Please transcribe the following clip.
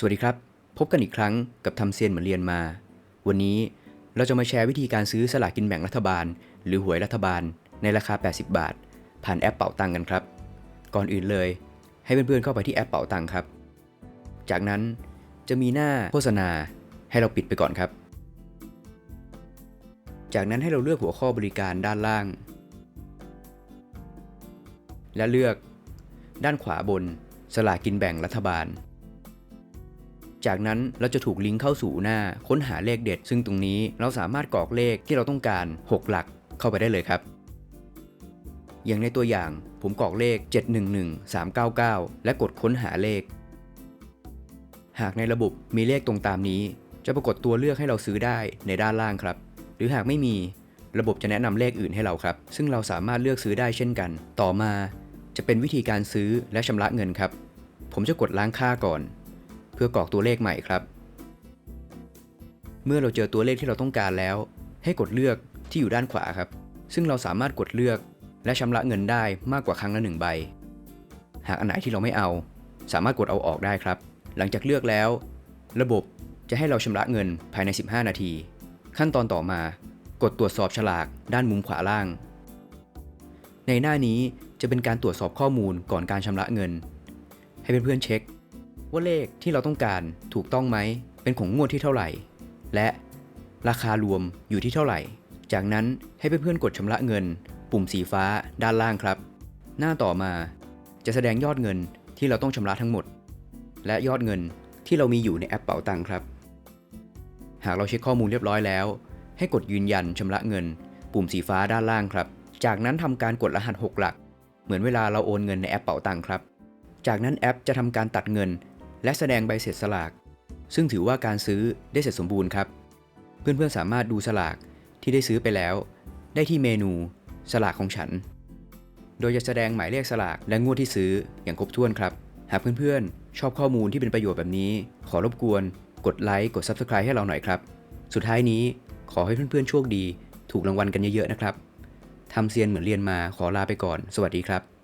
สวัสดีครับ พบกันอีกครั้งกับทำเซียนเหมือนเรียนมา วันนี้เราจะมาแชร์วิธีการซื้อสลากกินแบ่งรัฐบาล หรือหวยรัฐบาล ในราคา 80 บาท ผ่านแอปเป๋าตังกันครับ ก่อนอื่นเลย ให้เพื่อนๆเข้าไปที่แอปเป๋าตังครับ จากนั้นจะมีหน้าโฆษณาให้เราปิดไปก่อนครับ จากนั้นให้เราเลือกหัวข้อบริการด้านล่าง และเลือก ด้านขวาบนสลากกินแบ่งรัฐบาล จากนั้นเราจะถูกลิงก์เข้าสู่หน้าค้นหาเลขเด็ด ซึ่งตรงนี้เราสามารถกรอกเลขที่เราต้องการ 6 หลักเข้าไปได้เลยครับ อย่างในตัวอย่างผมกรอกเลข 711399 และกดค้นหาเลข หากในระบบมีเลขตรงตามนี้ จะปรากฏตัวเลือกให้เราซื้อได้ในด้านล่างครับ หรือหากไม่มีระบบจะแนะนำเลขอื่นให้เราครับ ซึ่งเราสามารถเลือกซื้อได้เช่นกัน ต่อมาจะเป็นวิธีการซื้อและชำระเงินครับ ผมจะกดล้างค่าก่อน พื่อกรอกตัวเลขใหม่ครับ เมื่อเราเจอตัวเลขที่เราต้องการแล้ว ให้กดเลือกที่อยู่ด้านขวาครับ ซึ่งเราสามารถกดเลือกและชำระเงินได้มากกว่าครั้งละหนึ่งใบ หากอันไหนที่เราไม่เอา สามารถกดเอาออกได้ครับ หลังจากเลือกแล้ว ระบบจะให้เราชำระเงินภายใน 15 นาที ขั้นตอนต่อมา กดตรวจสอบฉลากด้านมุมขวาล่าง ในหน้านี้จะเป็นการตรวจสอบข้อมูลก่อนการชำระเงิน ให้เพื่อนๆเช็ค ว่าเลขที่เราต้องการถูกต้องไหม เป็นของงวดที่เท่าไหร่ และราคารวมอยู่ที่เท่าไหร่ จากนั้นให้เพื่อนๆกดชำระเงิน ปุ่มสีฟ้าด้านล่างครับ หน้าต่อมาจะแสดงยอดเงินที่เราต้องชำระทั้งหมด และยอดเงินที่เรามีอยู่ในแอปเป๋าตังค์ครับ หากเราเช็คข้อมูลเรียบร้อยแล้ว ให้กดยืนยันชำระเงิน ปุ่มสีฟ้าด้านล่างครับ จากนั้นทำการกดรหัส 6 หลัก เหมือนเวลาเราโอนเงินในแอปเป๋าตังค์ครับ จากนั้นแอปจะทำการตัดเงิน และแสดงใบเสร็จสลาก ซึ่งถือว่าการซื้อได้เสร็จสมบูรณ์ครับ เพื่อนๆสามารถดูสลากที่ได้ซื้อไปแล้ว ได้ที่เมนูสลากของฉัน โดยจะแสดงหมายเลขสลากและงวดที่ซื้ออย่างครบถ้วนครับ หากเพื่อนๆ ชอบข้อมูลที่เป็นประโยชน์แบบนี้ ขอรบกวนกดไลค์กด Subscribe ให้เราหน่อยครับ สุดท้ายนี้ขอให้เพื่อนๆโชคดี ถูกรางวัลกันเยอะๆนะครับทำเซียนเหมือนเรียนมาขอลาไปก่อน สวัสดีครับ